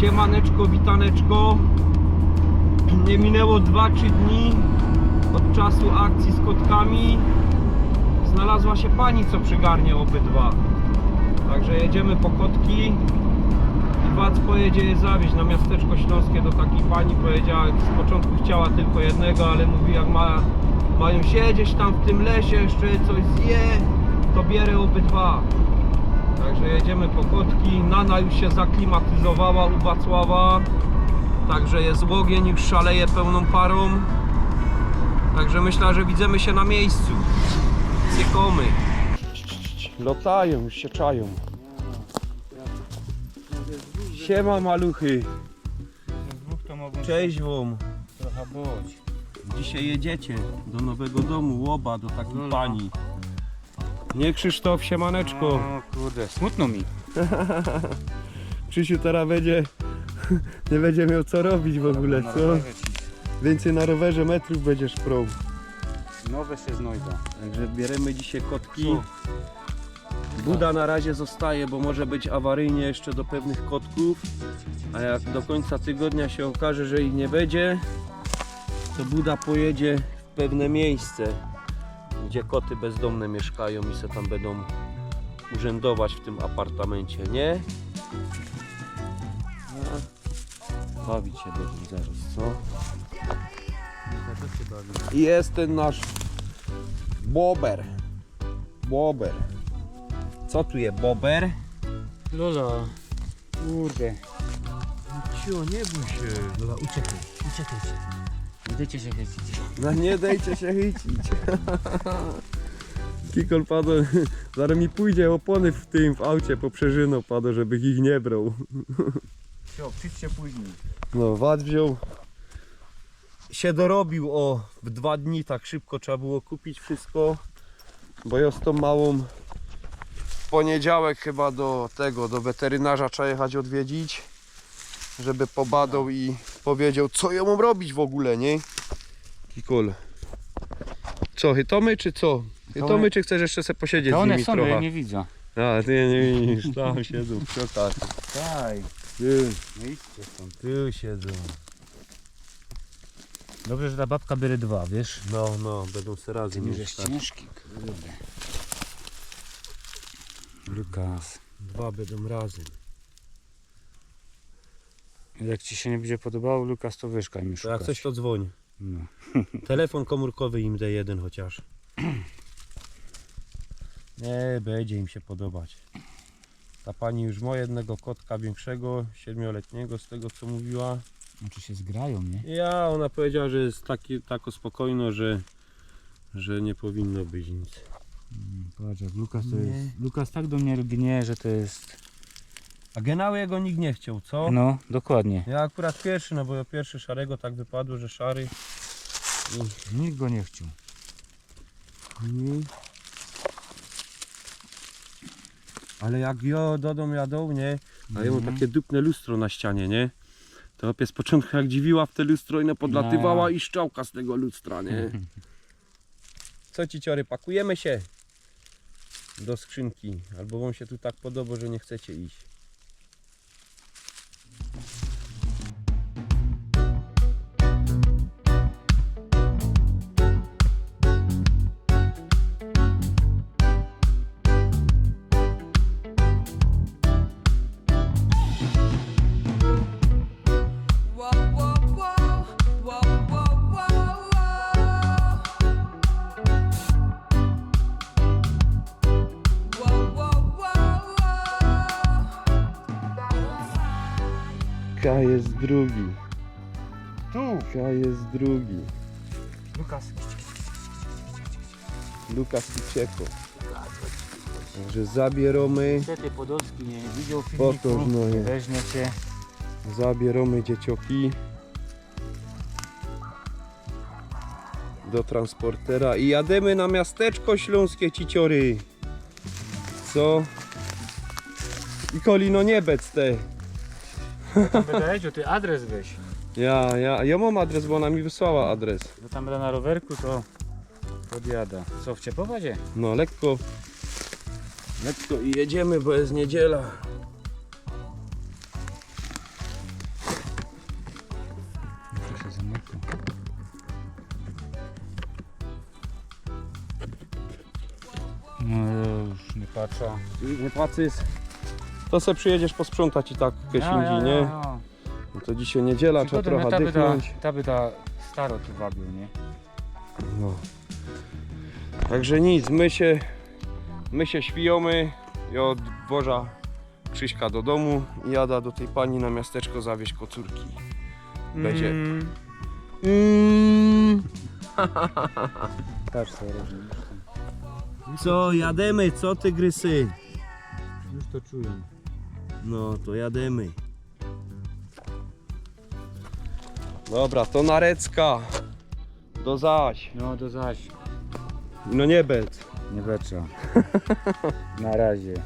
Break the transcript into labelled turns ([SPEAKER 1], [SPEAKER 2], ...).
[SPEAKER 1] Siemaneczko, witaneczko. Nie minęło 2-3 dni od czasu akcji z kotkami. Znalazła się pani, co przygarnie obydwa. Także jedziemy po kotki. I Wac pojedzie je zawieźć na miasteczko śląskie do takiej pani. Powiedziała, z początku chciała tylko jednego, ale mówi jak ma, mają siedzieć tam w tym lesie, jeszcze coś zje, to bierę obydwa. Także jedziemy po kotki. Nana już się zaklimatyzowała u Wacława. Także jest ogień, już szaleje pełną parą. Także myślę, że widzimy się na miejscu. Cykomy. Lotają, już się czają. Siema maluchy. Cześć wam.
[SPEAKER 2] trochę być.
[SPEAKER 1] Dzisiaj jedziecie do nowego domu, łoba, do takiej
[SPEAKER 2] No, no.
[SPEAKER 1] pani. Nie Krzysztof, siemaneczko.
[SPEAKER 2] O kurde, smutno mi.
[SPEAKER 1] Krzysiu teraz będzie, nie będzie miał co robić w ogóle,
[SPEAKER 2] Na
[SPEAKER 1] co?
[SPEAKER 2] rowerze ci.
[SPEAKER 1] Więcej na rowerze metrów będziesz prął.
[SPEAKER 2] Nowe się znajdą.
[SPEAKER 1] Także bierzemy dzisiaj kotki.
[SPEAKER 2] Co?
[SPEAKER 1] Buda na razie zostaje, bo może być awaryjnie jeszcze do pewnych kotków. A jak do końca tygodnia się okaże, że ich nie będzie, to Buda pojedzie w pewne miejsce, gdzie koty bezdomne mieszkają i se tam będą urzędować w tym apartamencie, nie? A, Bawić się będą zaraz, co? I jest ten nasz bober. Bober. Co tu jest bober?
[SPEAKER 2] Lola, kurde.
[SPEAKER 1] Cio, nie bój się.
[SPEAKER 2] Lola, uciekaj, uciekajcie. Nie dajcie się chycić.
[SPEAKER 1] No nie dajcie się chycić. Kikol padł, zaraz mi pójdzie opony w tym, w aucie po przeżyną padł, żeby ich nie brał.
[SPEAKER 2] Wsio, przyjdźcie później.
[SPEAKER 1] No, wad wziął, się dorobił o w dwa dni, tak szybko trzeba było kupić wszystko, bo ja z tą małą w poniedziałek chyba do tego, do weterynarza trzeba jechać odwiedzić, żeby pobadał i powiedział, co ja mam robić w ogóle, nie? Kikol. Co, chytomy czy co? Chytomy czy chcesz jeszcze sobie posiedzieć
[SPEAKER 2] To
[SPEAKER 1] z
[SPEAKER 2] one
[SPEAKER 1] nimi
[SPEAKER 2] są,
[SPEAKER 1] trochę?
[SPEAKER 2] ja nie widzę.
[SPEAKER 1] A, ty nie widzisz, tam siedzą w krzakach.
[SPEAKER 2] Daj.
[SPEAKER 1] Ty,
[SPEAKER 2] No idźcie stąd.
[SPEAKER 1] tu siedzą.
[SPEAKER 2] Dobrze, że ta babka bierze dwa, wiesz?
[SPEAKER 1] No, no, będą se razem
[SPEAKER 2] Ty żeś
[SPEAKER 1] mieszkać.
[SPEAKER 2] ciężki, kurde. Lukas,
[SPEAKER 1] Dwa będą razem.
[SPEAKER 2] Jak ci się nie będzie podobało, Lukas, to wyszkaj mi
[SPEAKER 1] To jak
[SPEAKER 2] szukać.
[SPEAKER 1] coś to dzwoń.
[SPEAKER 2] No.
[SPEAKER 1] Telefon komórkowy im daj jeden chociaż. Nie, będzie im się podobać. Ta pani już ma jednego kotka większego, siedmioletniego z tego co mówiła.
[SPEAKER 2] Znaczy się zgrają, nie?
[SPEAKER 1] Ja, ona powiedziała, że jest taki, tako spokojno, że, że nie powinno być nic.
[SPEAKER 2] Mm, Patrz, jak Lukas to
[SPEAKER 1] Nie.
[SPEAKER 2] jest... Lukas tak do mnie gnie, że to jest...
[SPEAKER 1] A Genałego nikt nie chciał, co?
[SPEAKER 2] No, dokładnie.
[SPEAKER 1] Ja akurat pierwszy, no bo ja pierwszy szarego tak wypadło, że szary.
[SPEAKER 2] Nikt go nie chciał.
[SPEAKER 1] Mhm. Ale jak jo dodą jadą, nie? A ja mam
[SPEAKER 2] Mhm.
[SPEAKER 1] takie dupne lustro na ścianie, nie? To opie z początku jak dziwiła w te lustro i no podlatywała
[SPEAKER 2] No.
[SPEAKER 1] i szczałka z tego lustra, nie? Co ci ciory, pakujemy się do skrzynki. Albo wam się tu tak podoba, że nie chcecie iść. K jest drugi.
[SPEAKER 2] Tu!
[SPEAKER 1] K jest drugi.
[SPEAKER 2] Lukas.
[SPEAKER 1] Lukas Kicieko. Także zabieramy,
[SPEAKER 2] Niestety Podolski nie widział filmiku.
[SPEAKER 1] znoję.
[SPEAKER 2] Weźmiecie.
[SPEAKER 1] zabieramy dziecioki do transportera i jademy na miasteczko śląskie ciciory. Co? I kolino nie bec te.
[SPEAKER 2] Wydaje ty adres weź. No.
[SPEAKER 1] Ja, ja, ja mam adres, bo ona mi wysłała adres.
[SPEAKER 2] No tam będę na rowerku, to podjada. Co, w Ciepowodzie?
[SPEAKER 1] No, lekko. Lekko i jedziemy, bo jest niedziela.
[SPEAKER 2] No już, nie patrzę.
[SPEAKER 1] Nie patrzysz. To se przyjedziesz posprzątać i tak jakieś indziej, nie? No to dzisiaj niedziela, trzeba trochę
[SPEAKER 2] ta by ta,
[SPEAKER 1] dychnąć.
[SPEAKER 2] ta by ta staro tu wabił, nie?
[SPEAKER 1] No. Także nic, my się, my się śpijamy. Ja od Boża Krzyśka do domu i jada do tej pani na miasteczko zawieźć kocurki. Będzie.
[SPEAKER 2] Mm.
[SPEAKER 1] Mm.
[SPEAKER 2] Patrz co robi.
[SPEAKER 1] Co, jademy, co tygrysy?
[SPEAKER 2] Już to czuję.
[SPEAKER 1] No, to jademy. Dobra, to Narecka. Do zaś.
[SPEAKER 2] No to zaś.
[SPEAKER 1] No nie bec.
[SPEAKER 2] Nie beczę. Na razie.